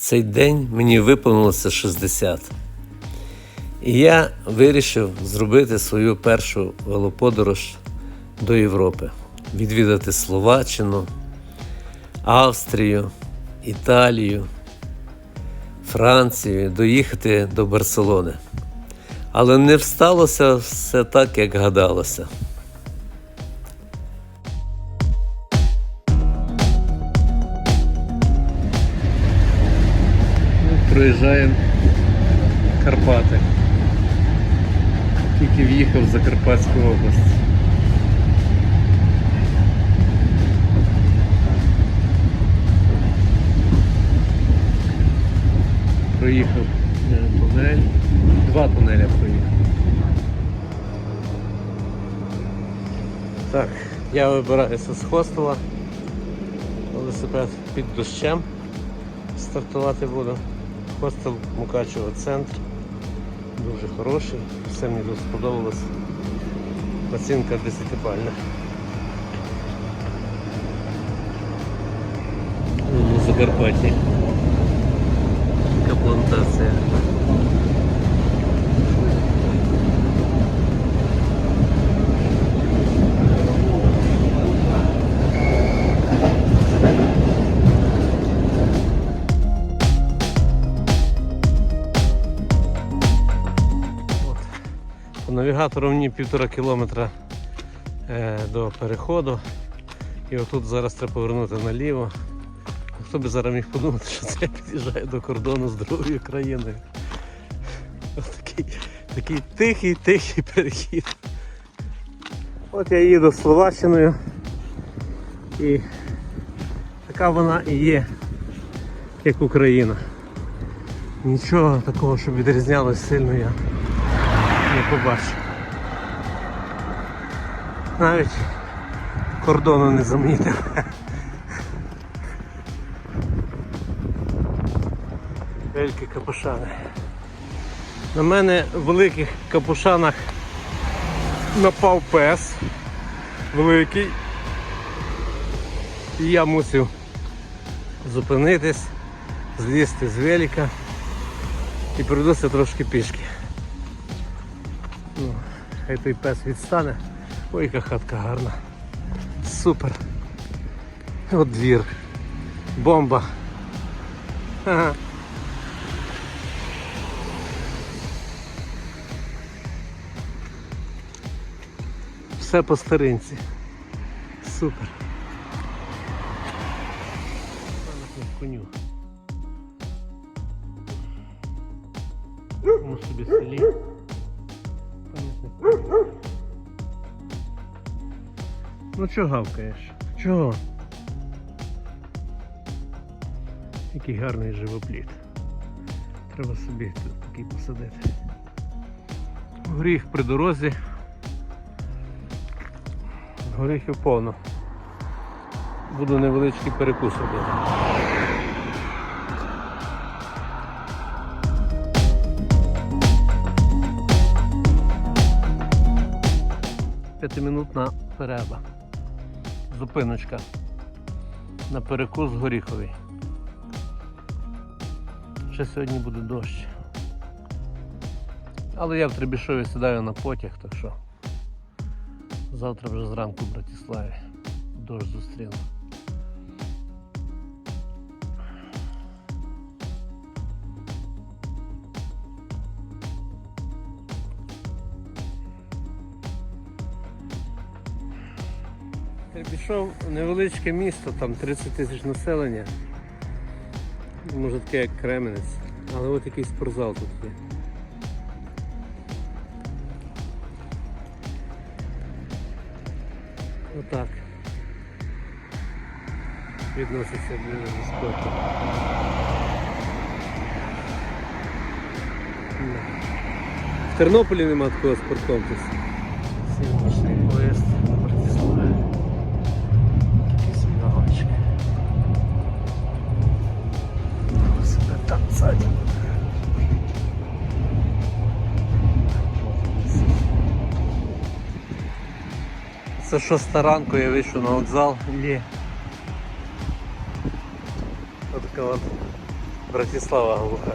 цей день мені виповнилося 60. І я вирішив зробити свою першу велоподорож до Європи, відвідати Словаччину, Австрію, Італію, Францію, доїхати до Барселони. Але не всталося все так, як гадалося. Проїжджаємо Карпати. Тільки в'їхав в Закарпатську область. Проїхав е, тунель. Два тунеля проїхав. Так, я вибираюся з хостела. Велосипед під дощем стартувати буду. Хостел Мукачево центр. Дуже хороший, все мені тут сподобалось. Оцінка 10 бальна. Закарпатті. Така плантація. По навігатору мені півтора кілометра е, до переходу. І отут зараз треба повернути наліво. Хто би зараз міг подумати, що це я під'їжджаю до кордону з другою країною. Ось Такий, такий тихий, тихий перехід. От я їду Словаччиною і така вона і є, як Україна. Нічого такого, щоб відрізнялось сильно я не побачив. Навіть кордону не замітив. Великі капушани. На мене в великих капушанах напав пес великий. І я мусив зупинитись, злізти з велика і пройдуся трошки пішки. Ну, хай пес відстане. Ой, яка хатка гарна. Супер. От двір. Бомба. Все по старинці. Супер. Коню. Ми собі селі. Ну чого гавкаєш? Чого? Який гарний живопліт. Треба собі тут такий посадити. Горіх при дорозі. Горіхів повно. Буду невеличкий перекус робити. П'ятиминутна перерва. Зупиночка на перекус горіховий. Ще сьогодні буде дощ. Але я в Требішові сідаю на потяг, так що завтра вже зранку в Братиславі дощ зустріну. Требішов невеличке місто, там 30 тисяч населення. Може таке як Кременець. Але от якийсь спортзал тут є. Отак. Відноситься до спорту. В Тернополі нема такого спорткомплексу. Шоста ранку я вийшов на вокзал. Є. Отака от Братислава глуха.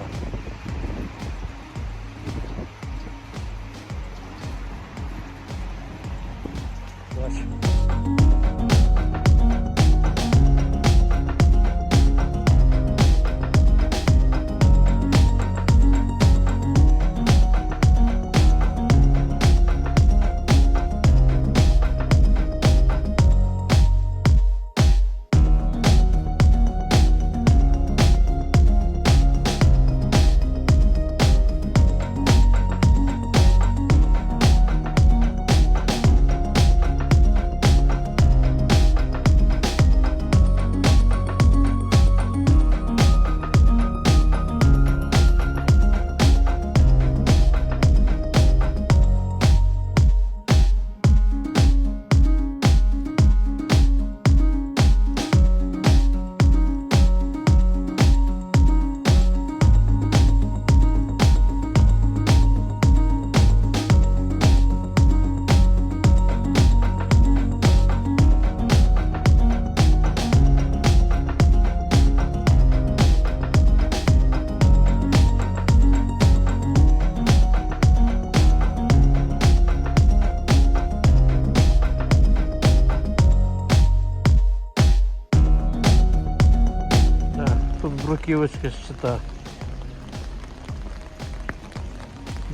Бруківочка ще так.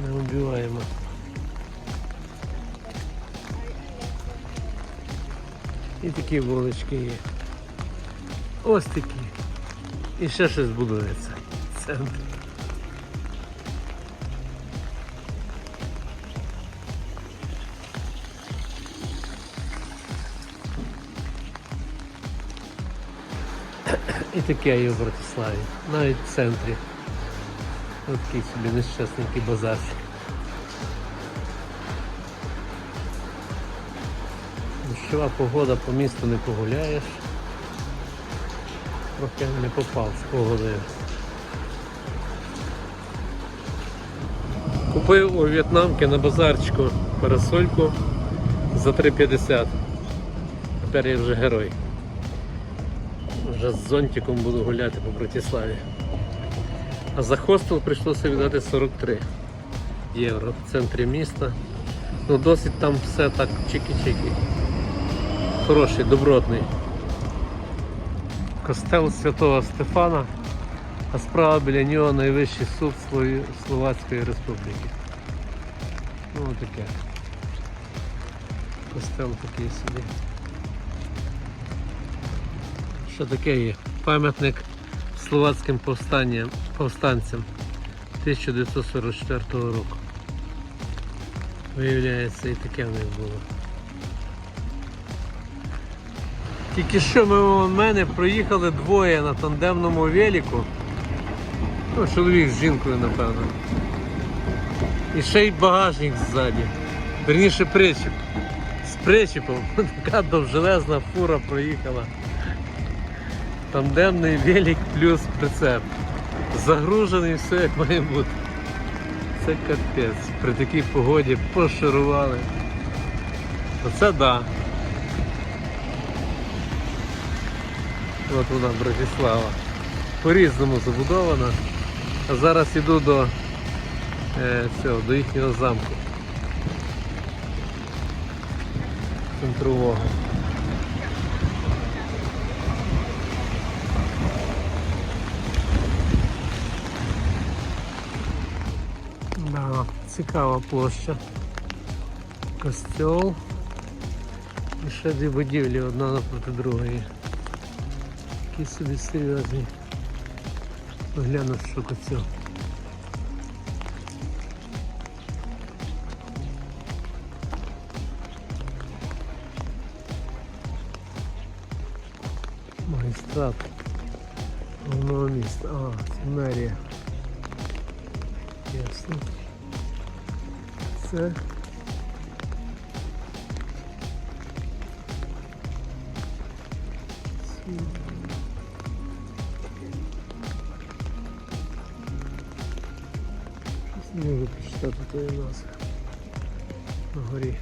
Не убиваємо. І такі вулички є. Ось такі. І ще щось будується. Центр. І таке є в Братиславі, навіть в центрі. Ось собі нещасненький базарчик. Дощова погода по місту не погуляєш. Трохи не попав з погодою. Купив у в'єтнамки на базарчику парасольку за 3,50. Тепер я вже герой. Вже з зонтиком буду гуляти по Братиславі. А за хостел прийшлося віддати 43 євро в центрі міста. Ну досить там все так чики-чики. Хороший, добротний. Костел Святого Стефана, а справа біля нього найвищий суд Словацької Республіки. Ну таке. Костел такий собі. Що таке є? Пам'ятник словацьким повстанням, повстанцям 1944 року. Виявляється, і таке в них було. Тільки що мимо мене проїхали двоє на тандемному велику. Ну, чоловік з жінкою, напевно. І ще й багажник ззаді. Верніше причіп. З причіпом. Така довжелезна фура проїхала. Тандемний велик плюс прицеп. Загружений все як має бути. Це капець. При такій погоді пошарували. Оце да. От вона Братислава. По-різному забудована. А зараз іду до е, цього, до їхнього замку. Центрового. цікава площа. Костьол. І ще дві будівлі одна напроти другої. Такі собі серйозні. Погляну, що костьол. Магістрат головного міста. А, це мерія. Ясно. все. Щось не можу прочитати той у нас на горі.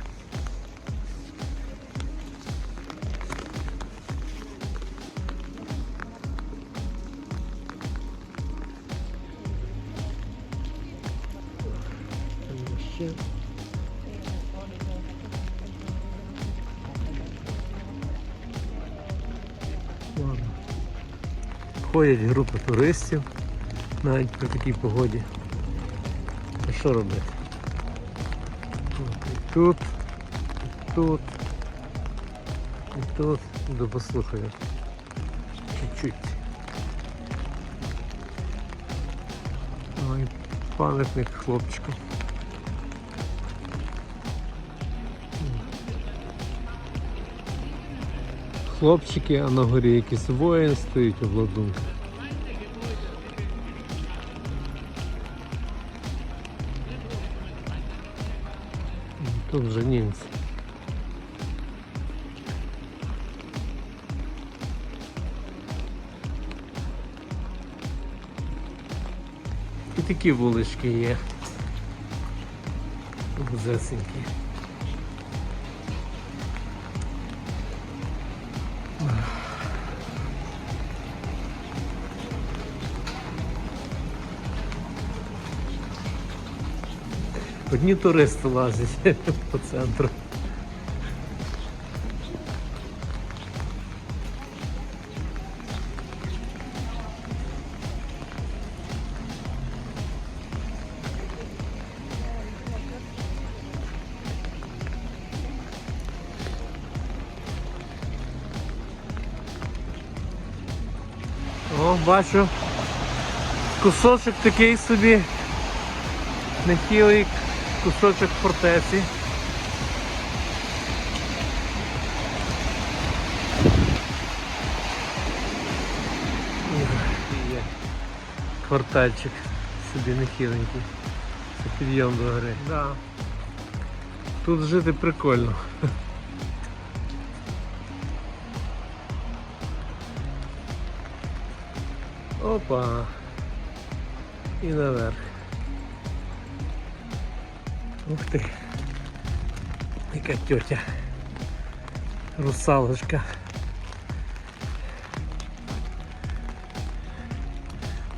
Thank you. Ходять групи туристів навіть при такій погоді. А що робити? І тут, і тут, і тут. Іду послухаю. Чуть-чуть. Ой, пам'ятник хлопчику. Хлопчики, а на горі якийсь воїн стоїть обладунки. Тут вже німці. І такі вулички є. Вузесенькі. Одні туристи лазять по центру. О, бачу. Кусочок такий собі. Нехилий кусочок фортеці. Є квартальчик собі нехиленький. Це підйом до гори. Да. Тут жити прикольно. Опа. І наверх. Ух ти. Яка тетя. Русалочка.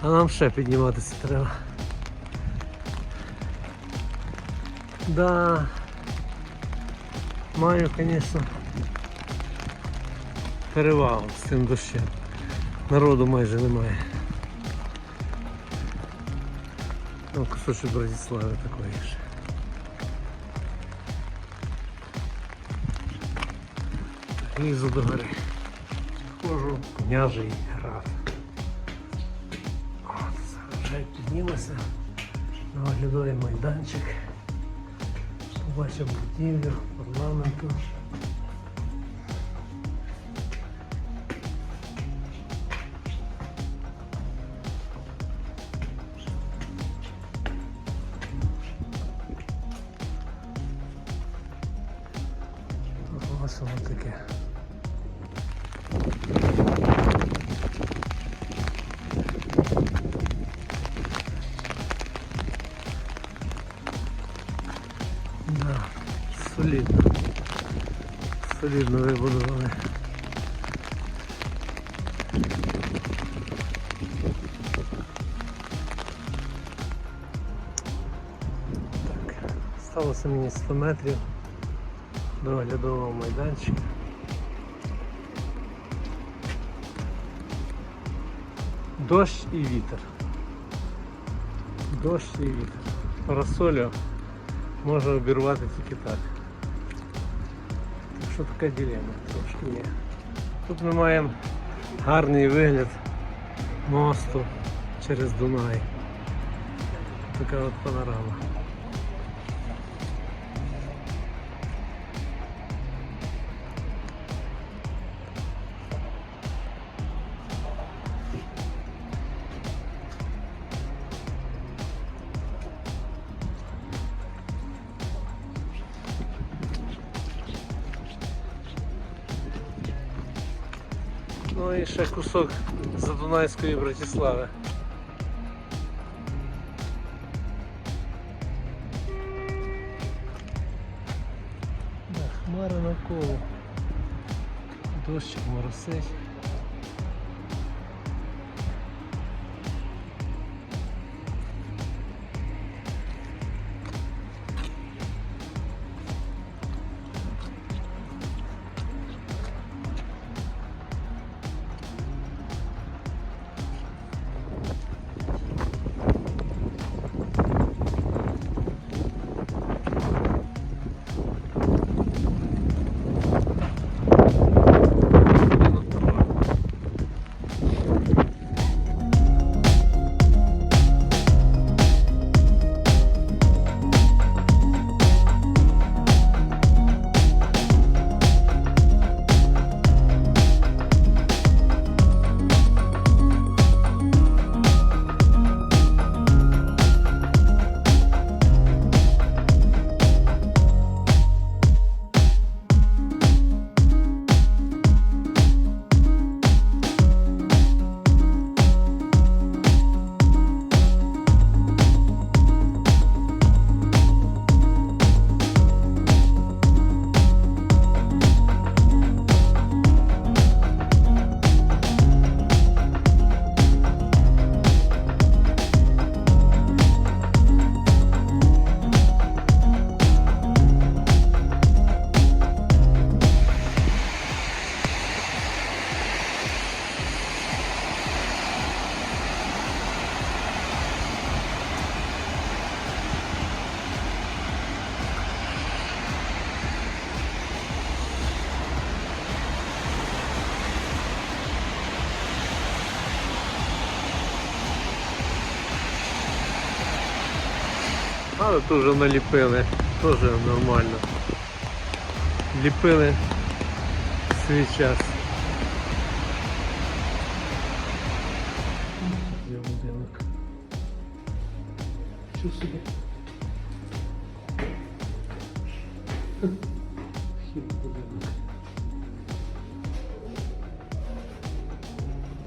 А нам ще підніматися треба. Да. Маю, звісно, перевагу з цим дощем. Народу майже немає. Ну, кусочок Братислави такої ж. Лізу до гори. Хожу княжий град. От, вже піднімося на майданчик. Побачив будівлю парламенту. Да, солідно. Солідно вибудували. Так, сталося мені 100 метрів до оглядового майданчика. Дощ і вітер. Дощ і вітер. Парасолю може обірвати тільки так. Так що така дилема трошки є. Тут ми маємо гарний вигляд мосту через Дунай. Така от панорама. І ще кусок Задунайської Братислави. Хмара навколо. Дощик моросить. Але тут вже наліпили, теж нормально. Ліпили свій час. Є будинок. Що собі? Вхід в будинок.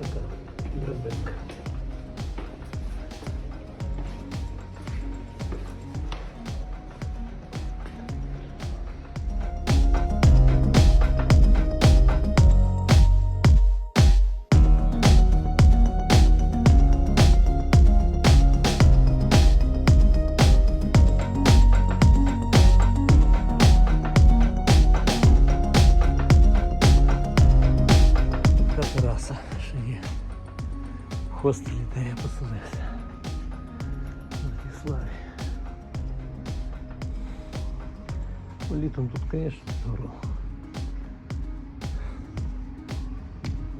Така драбинка. Літом тут, звісно, здорово.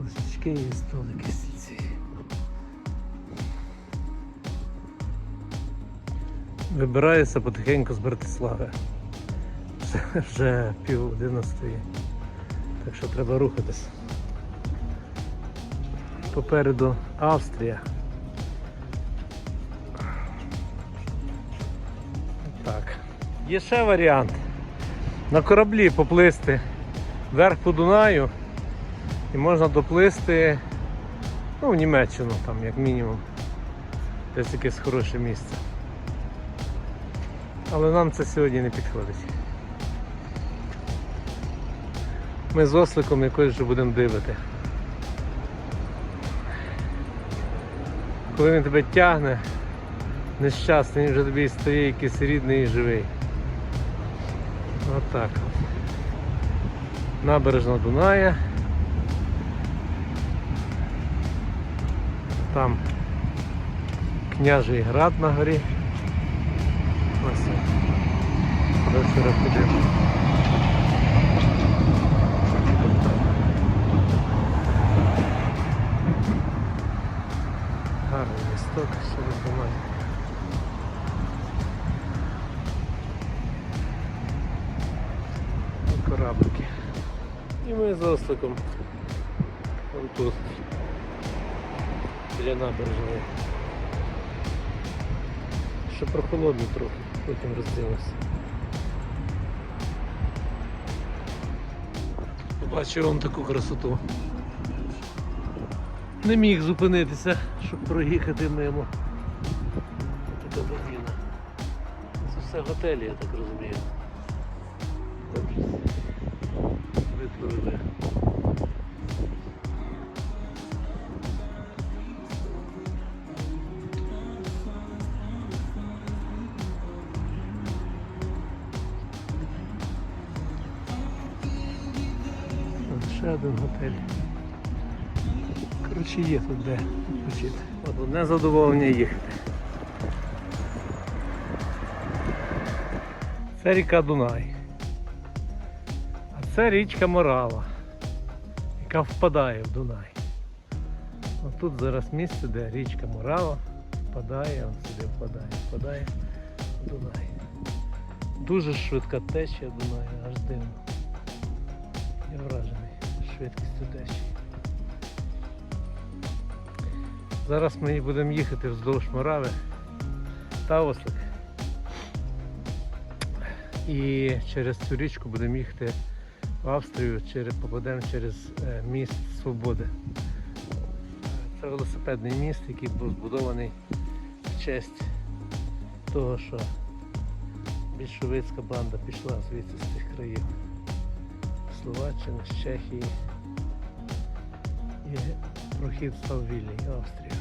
Лисички є, столики, стільці. Вибираюся потихеньку з Братислави. Це вже пів одинадцятої. Так що треба рухатись. Попереду Австрія. Так. Є ще варіант. На кораблі поплисти вверх по Дунаю і можна доплисти ну, в Німеччину там як мінімум. Десь якесь хороше місце. Але нам це сьогодні не підходить. Ми з осликом якось вже будемо дивити. Коли він тебе тягне, нещасний, він вже тобі стає якийсь рідний і живий. Отак. от. Набережна Дуная. Там княжий град на горі. Ось. Вчора ходив. Гарний місток, ще розбиває. Ми з осликом. Вон тут. Біля набережної. Ще прохолодно трохи, потім розділимося. Побачив вам таку красоту. Не міг зупинитися, щоб проїхати мимо. Така будівля. Це все готелі, я так розумію. Витворили. Ще один готель. Коротше, є тут де відпочити. От одне задоволення їхати. Це ріка Дунай. А це річка Морава, яка впадає в Дунай. От тут зараз місце, де річка Морава впадає, он сюди впадає, впадає в Дунай. Дуже швидка течія Дунаю, аж дивно. Я вражений швидкістю течії. Зараз ми будемо їхати вздовж Морави та Ослик. І через цю річку будемо їхати в Австрію, через, попадемо через е, міст Свободи. Це велосипедний міст, який був збудований в честь того, що більшовицька банда пішла звідси з тих країв. Словаччини, з Чехії. І став вільний Австрія.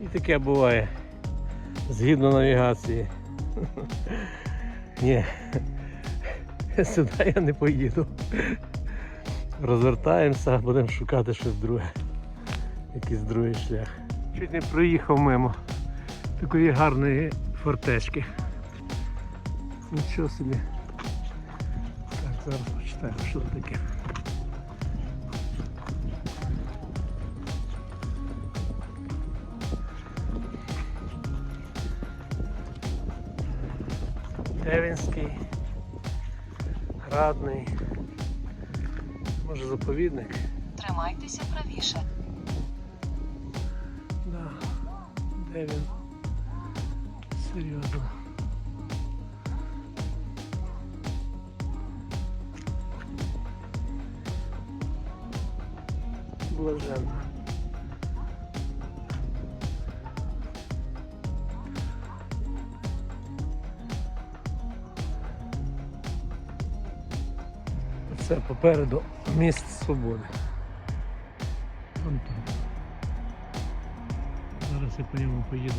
І таке буває. Згідно навігації. Ні. Сюди я не поїду. Розвертаємося, будемо шукати щось друге. Якийсь другий шлях. Чуть не проїхав мимо такої гарної фортечки. Нічого собі. Так, зараз почитаємо, що це таке. Девінський, Градний. Може заповідник? Тримайтеся правіше. Да. Де він? Серйозно. Блаженно. Це попереду міст свободи. Зараз я по ньому поїду